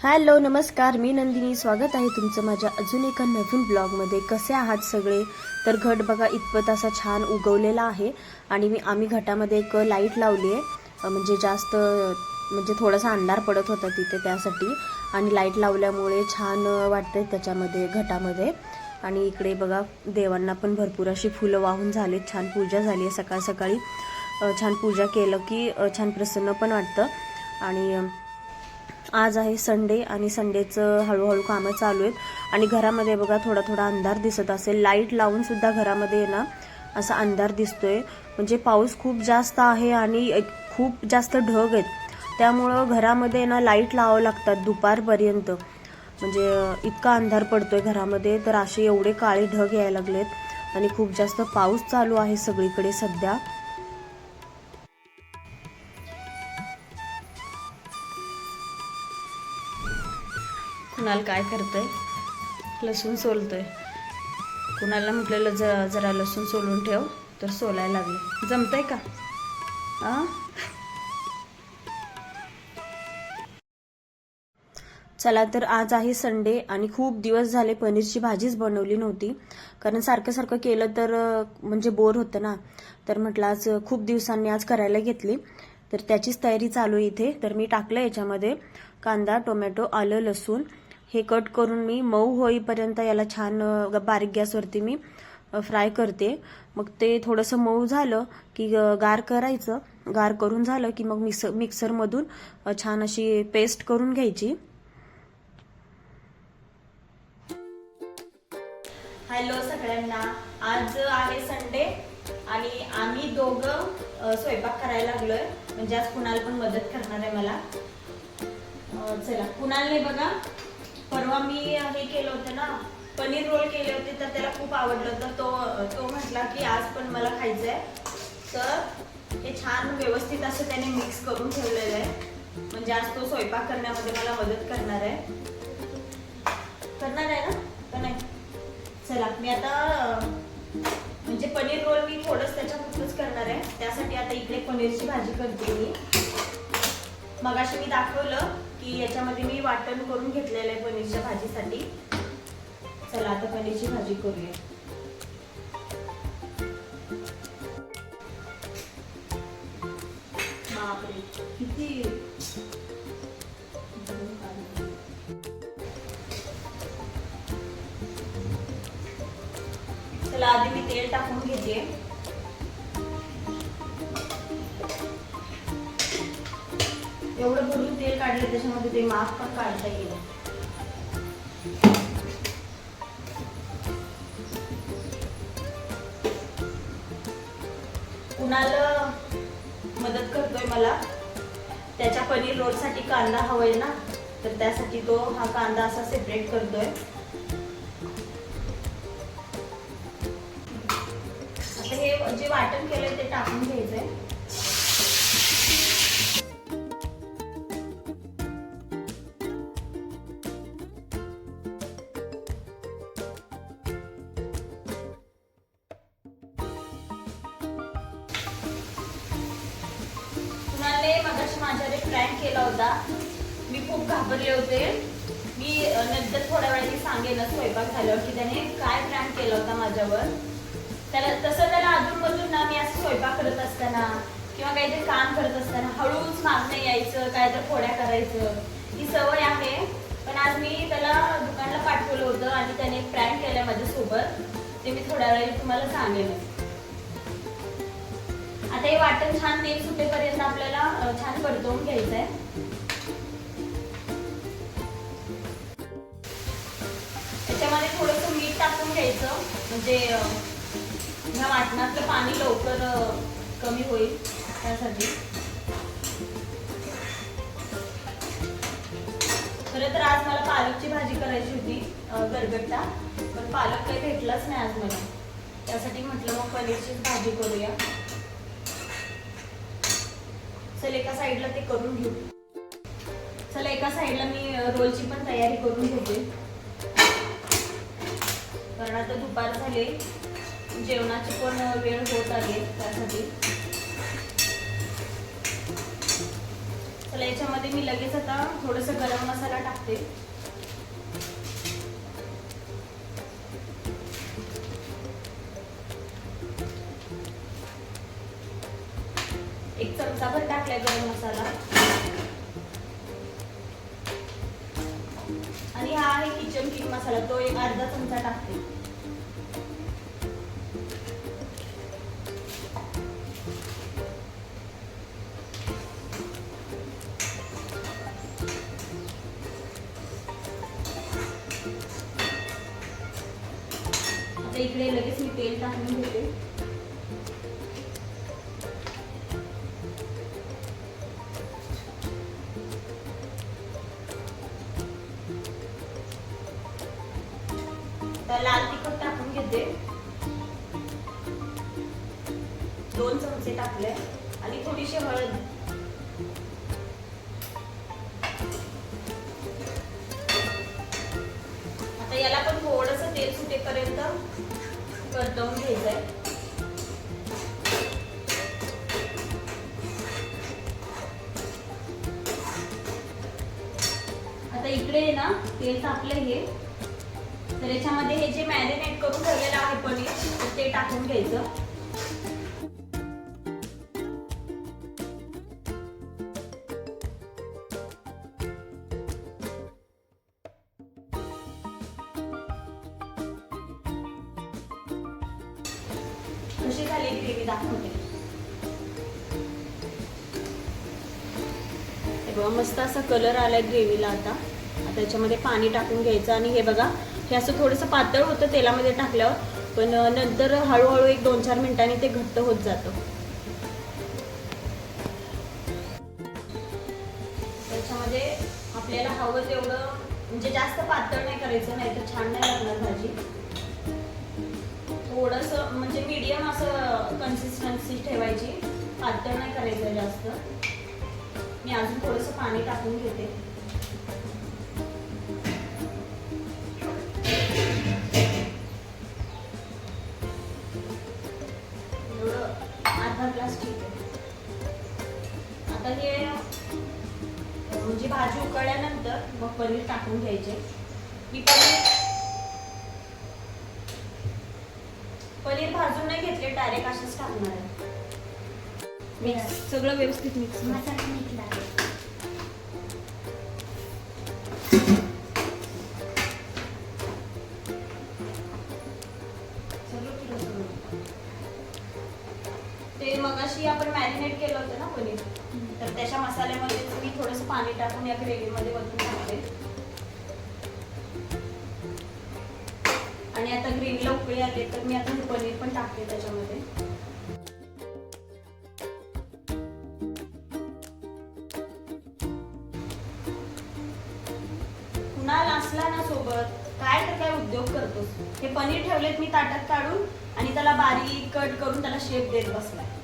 Hello नमस्कार. मी नंदिनी. स्वागत आहे तुमचं माझ्या अजून एका नवीन ब्लॉगमध्ये. कसे आहात सगळे? तर घट बघा इतपत असा छान उगवलेला आहे आणि मी आम्ही घटामध्ये एक लाइट लावली आहे म्हणजे जास्त म्हणजे थोडासा अंधार पडत होता तिथे त्यासाठी. आणि लाइट लावल्यामुळे छान वाटतंय त्याच्यामध्ये घटामध्ये. आणि इकडे बघा देवांना पण भरपूर अशी फुलं वाहून झालीत. छान पूजा झाली आहे सकाळ सकाळी. छान पूजा केलं की छान प्रसन्न पण वाटतं. आणि आज आहे संडे आणि संडेचं हळूहळू कामं चालू आहेत. आणि घरामध्ये बघा थोडा थोडा अंधार दिसत असेल. लाइट लावून सुद्धा घरामध्ये ना असा अंधार दिसतोय. म्हणजे पाऊस खूप जास्त आहे आणि एक- खूप जास्त ढग आहेत. त्यामुळं घरामध्ये ना लाइट लावावं लागतात दुपारपर्यंत. म्हणजे इतका अंधार पडतोय घरामध्ये. तर असे एवढे काळे ढग यायला लागलेत. आणि खूप जास्त पाऊस चालू आहे सगळीकडे सध्या. कुणाल काय करतंय? लसूण सोलतोय. कुणाला म्हटलेलं ज जरा लसूण सोलून ठेव तर सोलायला लागले. जमतंय का? आ? चला तर आज आहे संडे आणि खूप दिवस झाले पनीरची भाजीच बनवली नव्हती. कारण सारखं सारखं केलं तर म्हणजे बोर होतं ना. तर म्हटलं आज खूप दिवसांनी आज करायला घेतली. तर त्याचीच तयारी चालू आहे इथे. तर मी टाकलं याच्यामध्ये कांदा टोमॅटो आलं लसूण. हे कट करून मी मऊ होईपर्यंत याला छान बारीक गॅसवरती मी फ्राय करते. मग ते थोडंसं मऊ झालं की गार करायचं. गार करून झालं की मग मिक्स मिक्सरमधून छान अशी पेस्ट करून घ्यायची. हॅलो सगळ्यांना. आज आहे संडे आणि आम्ही दोघं स्वयंपाक करायला लागलोय. म्हणजे आज कुणाला पण मदत करणार आहे मला. चला. कुणालने बघा. परवा मी हे केलं होतं ना पनीर रोल केले होते तर त्याला खूप आवडलं. तर तो तो म्हटला की आज पण मला खायचं आहे तर हे छान व्यवस्थित असं त्याने मिक्स करून ठेवलेलं आहे. म्हणजे आज तो स्वयंपाक करण्यामध्ये मला मदत करणार आहे. करणार आहे ना? का नाही? चला मी आता म्हणजे पनीर रोल मी थोडंच त्याच्या करणार आहे. त्यासाठी आता इकडे पनीरची भाजी करते मी. मगाशी मी दाखवलं की याच्यामध्ये मी वाटण करून घेतलेलं आहे पनीरच्या भाजीसाठी. चला आता पनीरची भाजी करूया. बापरे किती चला आधी मी तेल टाकून घेते. काढले त्याच्यामध्ये ते माप पण काढता येईल. कुणाला मदत करतोय मला? त्याच्या पनीर रोलसाठी कांदा हवाय ना तर त्यासाठी तो हा कांदा असा सेपरेट करतोय. आता हे जे वाटण केलंय ते टाकून घ्यायचंय. प्लॅन केला होता. मी खूप घाबरले होते. मी नंतर थोड्या वेळाने सांगेन स्वयंपाक झाल्यावर की त्याने काय प्लॅन केला होता माझ्यावर. त्याला तसं त्याला अधूनमधून ना मी असं स्वयंपाक करत असताना किंवा काहीतरी काम करत असताना हळूच मागणं यायचं काय तर फोड्या करायचं. ही सवय आहे. पण आज मी त्याला दुकानला पाठवलं होतं आणि त्याने प्रँक केलं माझ्यासोबत. ते मी थोड्या वेळाने तुम्हाला सांगेनच. पॅटर्न छान नेल सुटेपर्यंत आपल्याला छान परतवून घ्यायचं आहे त्याच्यामध्ये थोडंसं मीठ टाकून घ्यायचं. म्हणजे ह्या वाटणातलं पाणी लवकर कमी होईल त्यासाठी. खरं तर आज मला पालकची भाजी करायची होती गरगट्टा. पण पालक काही भेटलाच नाही आज मला. त्यासाठी म्हटलं मग पनीरचीच भाजी करूया. चल एका साईडला ते करून घेऊ. चला एका साईडला मी रोलची पण तयारी करून घेते. कारण आता दुपार झाले. जेवणाची पण वेळ होत आली त्यासाठी. चला याच्यामध्ये मी लगेच आता थोडस गरम मसाला टाकते. गरम मसाला. आणि हा आहे किचन किंग मसाला तो एक अर्धा चमचा टाकते. इकडे लगेच मी तेल टाकून घेते. तर लाल तिखट टाकून घेते. दोन चमचे टाकले आणि थोडीशी हळद. आता याला पण थोडस तेल सुटेपर्यंत परतवून घ्यायचंय. आता इकडे आहे ना तेल तापलं हे. तर याच्यामध्ये हे जे मॅरिनेट करून ठेवलेलं आहे पनीर ते टाकून घ्यायचं. कशी झाली ग्रेव्ही दाखवते. बघा मस्त असा कलर आलाय ग्रेव्हीला आता. आता याच्यामध्ये पाणी टाकून घ्यायचं आणि हे बघा हे असं थोडंसं पातळ होतं तेलामध्ये टाकल्यावर पण नंतर हळूहळू एक दोन चार मिनिटांनी ते घट्ट होत जातं. त्याच्यामध्ये आपल्याला हवं तेवढं म्हणजे जास्त पातळ नाही करायचं नाही तर छान नाही लागणार भाजी. थोडस म्हणजे मीडियम असं कन्सिस्टन्सी ठेवायची. पातळ नाही करायचं जास्त. मी अजून थोडस पाणी टाकून घेते. आता हे म्हणजे भाजी उकळल्यानंतर मग पनीर टाकून घ्यायचे. मी पनीर पनीर भाजून नाही घेतले डायरेक्ट असेच टाकणार आहे. मिक्स सगळं व्यवस्थित मिक्स मसाला निघला म्हणजे मगाशी आपण मॅरिनेट केलं होतं ना पनीर? तर त्याच्या मसाल्यामध्ये मी थोडंसं पाणी टाकून या ग्रेव्हीमध्ये वतून टाकते. आणि आता ग्रेव्हीला उकळी आले तर मी आता पनीर पण टाकते त्याच्यामध्ये. कुणाल असला ना सोबत काय तर काय उद्योग करतोस. हे पनीर ठेवलेत मी ताटात काढून आणि त्याला बारीक कट करून त्याला शेप देत बसलाय.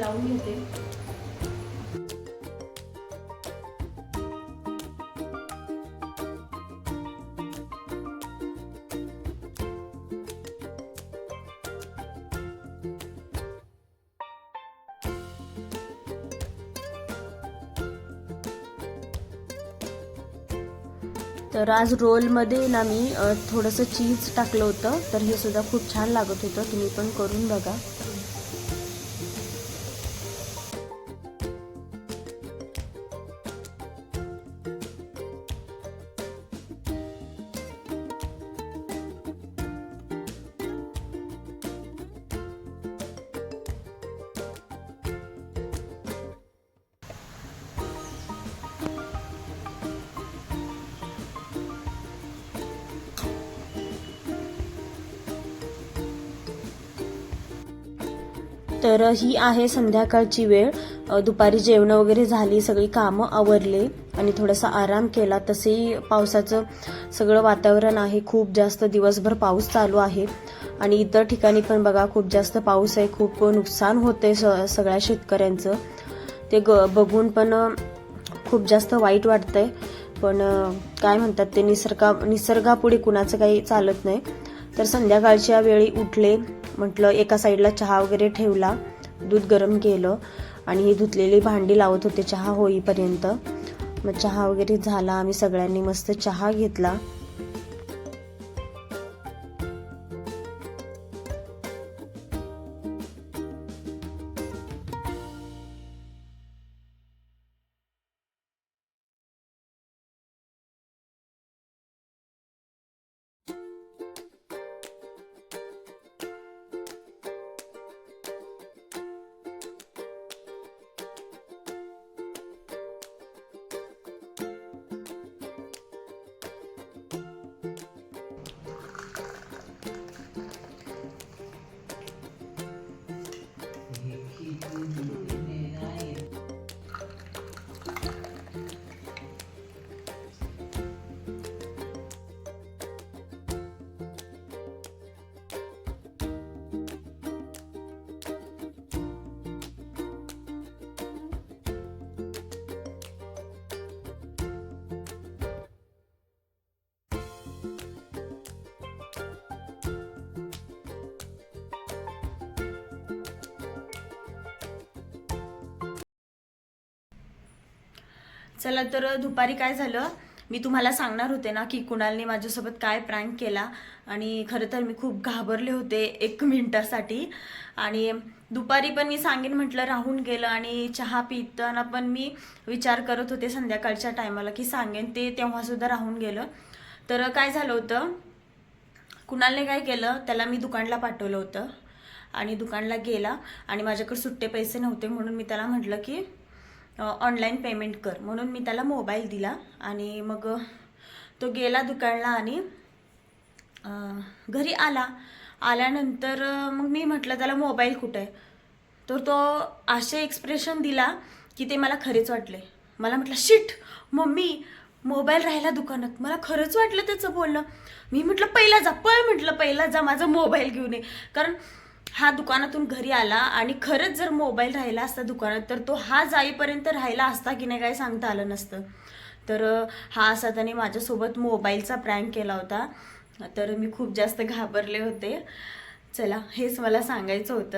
लावून घेते. तर आज रोलमध्ये ना मी थोडंसं चीज टाकलं होतं तर हे सुद्धा खूप छान लागत होतं तुम्ही पण करून बघा. तर ही आहे संध्याकाळची वेळ. दुपारी जेवणं वगैरे झाली सगळी कामं आवरले आणि थोडासा आराम केला. तसेही पावसाचं सगळं वातावरण आहे. खूप जास्त दिवसभर पाऊस चालू आहे. आणि इतर ठिकाणी पण बघा खूप जास्त पाऊस आहे. खूप नुकसान होते सगळ्या शेतकऱ्यांचं. ते ग बघून पण खूप जास्त वाईट वाटतंय. पण काय म्हणतात ते निसर्गा निसर्गापुढे कुणाचं काही चालत नाही. तर संध्याकाळच्या वेळी उठले म्हटलं एका साईडला चहा वगैरे ठेवला दूध गरम केलं आणि ही धुतलेली भांडी लावत होते चहा होईपर्यंत. मग चहा वगैरे झाला आम्ही सगळ्यांनी मस्त चहा घेतला. चला तर दुपारी काय झालं? मी तुम्हाला सांगणार होते ना की कुणालने माझ्यासोबत काय प्रँक केला. आणि खरं तर मी खूप घाबरले होते एक मिनटासाठी. आणि दुपारी पण मी सांगेन म्हटलं राहून गेलं आणि चहा पिताना पण मी विचार करत होते संध्याकाळच्या टायमाला की सांगेन ते तेव्हासुद्धा राहून गेलं. तर काय झालं होतं? कुणालने काय केलं? त्याला मी दुकानला पाठवलं होतं. आणि दुकानला गेला. आणि माझ्याकडे सुट्टे पैसे नव्हते म्हणून मी त्याला म्हटलं की ऑनलाईन पेमेंट कर. म्हणून मी त्याला मोबाईल दिला आणि मग तो गेला दुकानला आणि घरी आला. आल्यानंतर मग मी म्हटलं त्याला मोबाईल कुठं? आहे तर तो असे एक्सप्रेशन दिला की ते मला खरेच वाटले. मला म्हटलं शिट मम्मी मोबाईल राहिला दुकानात. मला खरंच वाटलं त्याचं बोलणं. मी म्हटलं पहिला जा पळ म्हटलं पहिला जा माझा मोबाईल घेऊन ये. कारण हा दुकानातून घरी आला आणि खरंच जर मोबाईल राहिला असता दुकानात तर तो हा जाईपर्यंत राहिला असता की नाही काय सांगता आलं नसतं. तर हा असा त्याने माझ्यासोबत मोबाईलचा प्रँक केला होता. तर मी खूप जास्त घाबरले होते. चला हेच मला सांगायचं होतं.